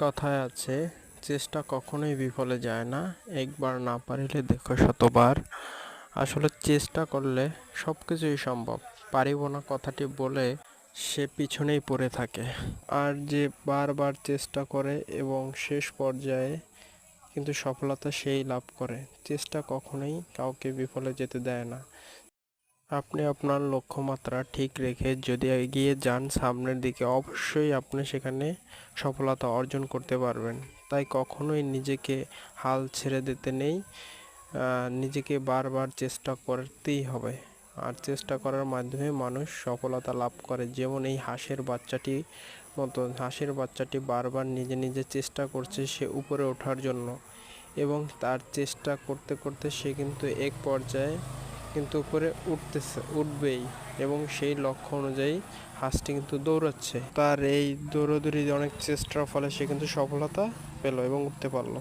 কথায় আছে, চেষ্টা কখনোই বিফলে যায় না, একবার না পারিলে দেখো শতবার। আসলে চেষ্টা করলে সব কিছুই সম্ভব। পারিব না কথাটি বলে সে পিছনেই পড়ে থাকে। আর যে বারবার চেষ্টা করে এবং শেষ পর্যায়ে কিন্তু সফলতা সেই লাভ করে। চেষ্টা কখনোই কাউকে বিফলে যেতে দেয় না। আপনি আপনার লক্ষ্যমাত্রা ঠিক রেখে যদি এগিয়ে যান সামনের দিকে, অবশ্যই আপনি সেখানে সফলতা অর্জন করতে পারবেন। তাই কখনোই নিজেকে হাল ছেড়ে দিতে নেই। নিজেকে বারবার চেষ্টা করতেই হবে। আর চেষ্টা করার মাধ্যমে মানুষ সফলতা লাভ করে। যেমন এই হাঁসের বাচ্চাটি মতো, হাঁসের বাচ্চাটি বারবার নিজে নিজে চেষ্টা করছে সে উপরে ওঠার জন্য। এবং তার চেষ্টা করতে করতে সে কিন্তু এক পর্যায়ে কিন্তু উপরে উঠতেছে, উঠবেই এবং সেই লক্ষ্য অনুযায়ী হাঁসটি কিন্তু দৌড়াচ্ছে। তার এই দৌড়াদৌড়ি অনেক চেষ্টার ফলে সে কিন্তু সফলতা পেল এবং উঠতে পারল।